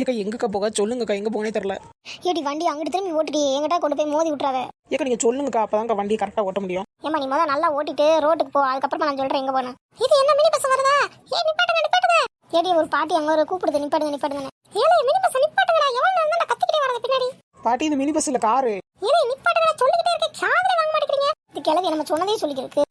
ஏக்கா எங்கக்கா போக? சொல்லுங்கக்கா எங்க போகனே தெரியல. ஏடி வண்டி அங்கிட்டு திரும்பி ஓட்டிடி. எங்கிட்ட கொண்டு போய் மோதி விட்டுறாத. ஏக்கா நீங்க சொல்லுங்கக்கா அப்பதான்க்கா வண்டி கரெக்டா ஓட்ட முடியும். ஏமா நீ முதல்ல நல்லா ஓட்டிட்டு ரோட்டுக்கு போ. அதுக்கப்புறமா நான் சொல்றேன் எங்க போன இது என்ன மினி பஸ் வருதா? ஏ நிப்பாட்டுங்க நிப்பாட்டுங்க. ஏடி ஒரு பாட்டி அங்க ஒரு கூப்பிடுது. நிப்பாட்டுங்க நிப்பாட்டுங்க ஏலே மினி பஸ் நிப்பாட்டுங்கடா. எவ்வளவு நேரம் தான் கத்திக்கிட்டே வரது பின்னாடி? பாட்டி இது மினி பஸ் இல்ல காரு ஏலே நிப்பாட்டுங்கடா. சொல்லிக்கிட்டே இருக்க. காதுல வாங்க மாட்டேங்கிறீங்க. இது கிளவி நம்ம சொன்னதே சொல்லிக்கிருக்கு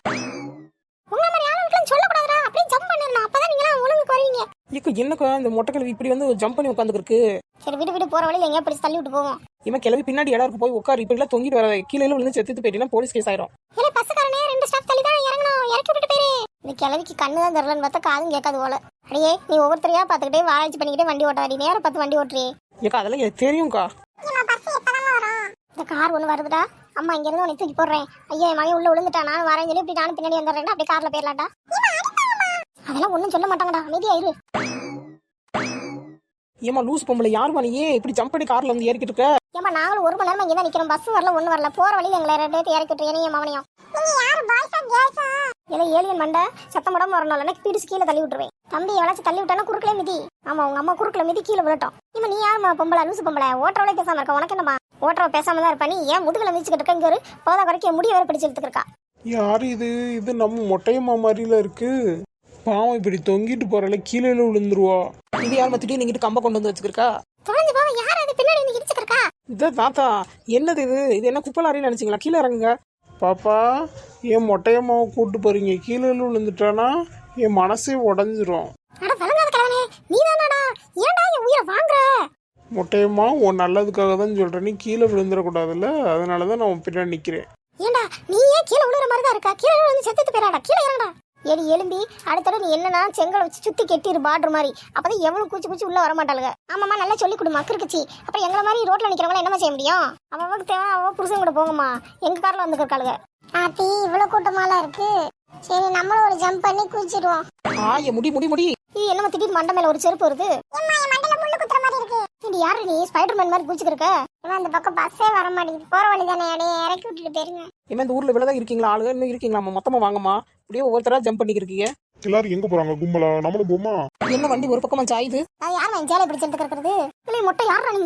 என்னக்கா இந்த மொட்டை கிழவி இப்படி வந்து ஜம்ப் பண்ணி உட்காந்துருக்கு சரி விட்டு விட்டு போற வழியில எங்கேயா பிடிச்சி தள்ளி விட்டு போவோம். இவன் கிளவி பின்னாடி இடம் இருக்கு போய் உட்காரு. இப்படி எல்லாம் தொங்கிட்டு வர கீழே விழுந்து செத்துட்டு போயிட்டீங்கன்னா போலீஸ் கேஸ் ஆயிரும். ஏலே பஸ்ஸுக்காரனே ரெண்டு ஸ்டாப் தள்ளி தான் இறங்கணும். இறக்கி விட்டுட்டு போயிரு. இந்த கிழவிக்கு கண்ணு தான் தெரியலன்னு பார்த்தா காதும் கேட்காது போல. அடியே நீ ஒவ்வொருத்தரையா பார்த்துக்கிட்டே வாராய்ச்சி பண்ணிக்கிட்டே வண்டி ஓட்டாடி நேரம் பார்த்து வண்டி ஓட்டுறியே. ஏக்கா அதெல்லாம் எனக்கு தெரியும்க்கா. இந்த கார் ஒன்று வருதுடா. அம்மா இங்க இருந்து உனக்கு தூக்கி போடுறேன். ஐயா என் மகன் உள்ள விழுந்துட்டா. நான் வரேன் சொல்லி இப்படி நானும் பின்னாடி வந்துடுறேன் அப்படியே கார்ல போயிடலாம்டா. அதெல்லாம் ஒன்றும் சொல்ல மாட்டாங்கடா. அமைதியா இரு. ஏமா லூஸ் பொம்பளை யாருமா நீ? ஏன் இப்படி ஜம்ப் பண்ணி கார்ல வந்து ஏறிக்கிட்டு இருக்க? ஏமா நாங்களும் ஒரு மணி நேரமா இங்கே தான் நிற்கிறோம் பஸ் வரல ஒன்றும் வரல. போற வழியில் எங்களை ரெண்டு பேர்த்து இறக்கி விட்டுரு என் மகனையும் இல்லை ஏலியன் மண்டை சத்தம் போடாம வரணும் இல்லைன்னா பிடிச்சு கீழே தள்ளி விட்டுருவேன். தம்பி எவனாச்சும் தள்ளி விட்டானா குறுக்கலே மிதி. ஆமா உங்க அம்மா குறுக்கல மிதி கீழே விழட்டும். இவன் நீ யாருமா பொம்பளை லூசு பொம்பளை? ஓட்டுறவளே பேசாம இருக்க உனக்கு என்னமா ஓட்டுறவ பேசாம தான் இருப்பா நீ ஏன் முதுகுல மிதிச்சுக்கிட்டு இருக்க இங்க ஒரு போதா குறைக்க முடிய வேற பிடிச்சு எடுத்துருக்கா யாரு இது? இது நம்ம மொட்டையம்மா மாதிரில இருக்கு. பாவம் இப்படி தொங்கிட்டு போறல கீழே விழுந்துருவா. இது யார் திடீர்னு இங்கிட்டு கம்ப கொண்டு வந்து வச்சுக்கிருக்கா தொலைஞ்சு பாவம் யார் அது? பின்னாடி வந்து இடிச்சுக்கிருக்கா இது தாத்தா என்னது இது? இது என்ன குப்பை லாரின்னு நினைச்சீங்களா? கீழே இறங்குங்க. பாப்பா என் மொட்டையம்மாவை கூட்டு போறீங்க. கீழே விழுந்துட்டானா என் மனசே உடஞ்சிரும். நீ மொட்டையம்மா உன் நல்லதுக்காக தான் சொல்றேன். நீ கீழே விழுந்துடக்கூடாதுல்ல? அதனால தான் நான் உன் பின்னாடி நிக்கிறேன். ஏன்டா நீ ஏன் கீழே விழுற மாதிரி தான் இருக்கா? கீழே விழுந்து செத்துட்டு போயிடாடா. கீழே இறங்கடா. எடி எலும்பி அடுத்தட நீ என்னன்னா செங்கலை வச்சு சுத்தி கெட்டிரு பார்டர் மாதிரி. அப்பதான் எவ்வளவு கூச்சி கூச்சி உள்ள வர மாட்டாளுங்க ஆமாமா நல்லா சொல்லி கொடு மக்களுக்குச்சி அப்புறம் எங்களை மாதிரி ரோட்ல நிக்கிறவங்க என்னமா செய்ய முடியும்? அவனுக்கு தேவை அவன் புருஷன் கூட போங்கம்மா. எங்க கார்ல வந்து இருக்காளுங்க ஆத்தி இவ்வளவு கூட்டமாலாம் இருக்கு. சரி நம்மளும் ஒரு ஜம்ப் பண்ணி குதிச்சிடுவோம் ஆ என் முடி முடி முடி. இது என்னமா திடீர்னு மண்டை மேல ஒரு செருப்பு வருது? இது யாரு நீ? ஸ்பைடர் மேன் மாதிரி குதிச்சுக்கிருக்க அந்த பக்கம் பஸ்ஸே வர மாட்டேங்குது போற வழி தானே இறக்கி விட்டுட்டு போயிருங்க. என்ன இந்த ஊர்ல இவ்வளவுதான் இருக்கீங்களா? ஆளுங்க இன்னும் இருக்கீங்களா மொத்தமா வாங்கம்மா. அப்படியே ஒவ்வொருத்தரா ஜம்ப் பண்ணிக்கிறீங்க எல்லாரும் எங்க போறாங்க கும்பலா? நம்மளும் போமா என்ன வண்டி ஒரு பக்கமா சாயுது? அது யார் என் சேலை பிடிச்சு எடுத்துக்கிறது இல்லை மொட்டை யாரா நீ?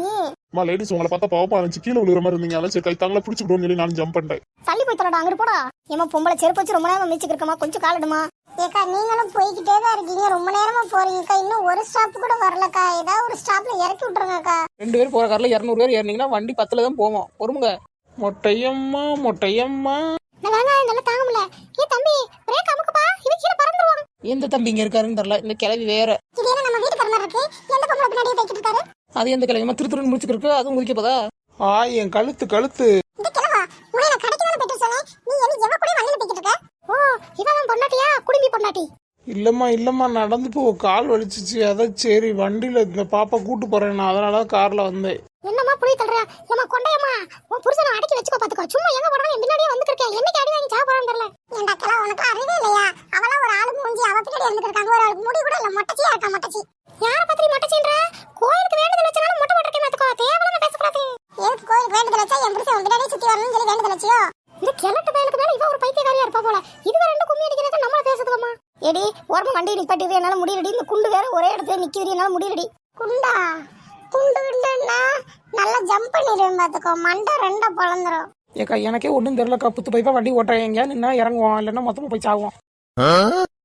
அம்மா லேடிஸ் உங்களை பார்த்தா பாவப்பா இருந்துச்சு. கீழே விழுகிற மாதிரி இருந்தீங்க. அதான் சரி கை தாங்களா பிடிச்சிக்கிட்டோம்னு சொல்லி நான் ஜம்ப் பண்ணிட்டேன். தள்ளி போய் தரடா அங்கிட்டு போடா. ஏமா பொம்பளை செருப்பு வச்சு ரொம்ப நேரம் மிச்சிட்டு இருக்கமா கொஞ்சம் காலிடுமா ஏக்கா நீங்களும் போய்கிட்டே தான் இருக்கீங்க. ரொம்ப நேரமா போறீங்கக்கா. இன்னும் ஒரு ஸ்டாப் கூட வரலக்கா. ஏதாவது ஒரு ஸ்டாப்ல இறக்கி விட்டுருங்கக்கா. ரெண்டு பேர் போற கார்ல இரநூறு பேர் ஏறினீங்கன்னா வண்டி பத்துல தான் போவோம். பொறுமுங்க. மொட்டையம்மா மொட்டையம்மா. நான் வேணாம் நல்லா தாங்க முடியல. ஏ தம்பி பிரேக் அமுக்குப்பா. இவன் கீழே பறந்துருவான் எந்த தம்பி இங்க இருக்காருன்னு தெரியல. இந்த கிளவி வேற. இது என்ன நம்ம வீட்டு மாதிரி இருக்கு. எந்த பொம்பளை பின்னாடியே தைக்கிட்டு இருக்காரு? அது எந்த கிளவிமா திரு திருன்னு முடிச்சுக்கிருக்கு அதுவும் முடிக்க போதா? ஆ என் கழுத்து கழுத்து. இந்த கிழவா? உன்னை நான் கடைக்கு போயிட்டு சொன்னேன் நீ என்ன எவ கூட வண்டியில போய்கிட்டு இருக்க? ஓ இவன் பொண்டாட்டியா? குடும்பி பொண்டாட்டி. இல்லம்மா இல்லம்மா நடந்து போ. கால் வலிச்சிச்சு. அதான் சரி வண்டியில இந்த பாப்பா கூட்டு போறேன். நான் அதனால தான் கார்ல வந்தேன். என்னம்மா புளி தள்ளுற ஏமா கொண்டையம்மா உன் புருஷனை அடக்கி வச்சுக்கோ பாத்துக்கோ சும்மா எங்க போறாங்க என் பின்னாடியே வந்துருக்கேன் என்னைக்கு அடி வாங்கி சாப்பிடறான்னு தெரியல ஏண்டா கிளா உனக்கு அறிவே இல்லையா அவளா ஒரு ஆளு மூஞ்சி அவ ஒரு ஆளுக்கு முடி கூட இல்ல மொட்டச்சியா இருக்கா மொட்டச்சி? யார பத்தி மொட்டச்சின்ற? கோயிலுக்கு வேண்டுதல் வச்சனால மொட்டை போட்டுருக்கேன் பாத்துக்கோ தேவையில்லாம பேசக்கூடாது. எதுக்கு கோயிலுக்கு வேண்டுதல் வச்சா என் புருஷன் பின்னாடியே சுத்தி வரணும்னு சொல்லி வேண்டுதல் வச்சியோ? இந்த கிழட்டு பயலுக்கு மேல இவ ஒரு பைத்தியக்காரியா இருப்பா போல. இதுவரை ரெண்டு கும்மி அடிக்கிறத நம்மள பேசுதுக்கம்மா எடி ஓரமா வண்டி நிப்பாட்டிது என்னால முடியலடி. இந்த குண்டு வேற ஒரே இடத்துல நிக்குது என்னால முடியலடி. குண்டா? குண்டு குண்டுன்னா நல்லா ஜம்ப் பண்ணிடுவேன் பாத்துக்கோ. மண்டை ரெண்டா பழந்துரும். ஏக்கா எனக்கே ஒன்றும் தெரியலக்கா. புத்து பைப்பா வண்டி ஓட்டுறேன் எங்கேயா நின்னா இறங்குவோம். இல்லைன்னா மொத்தமா போய் சாவோம்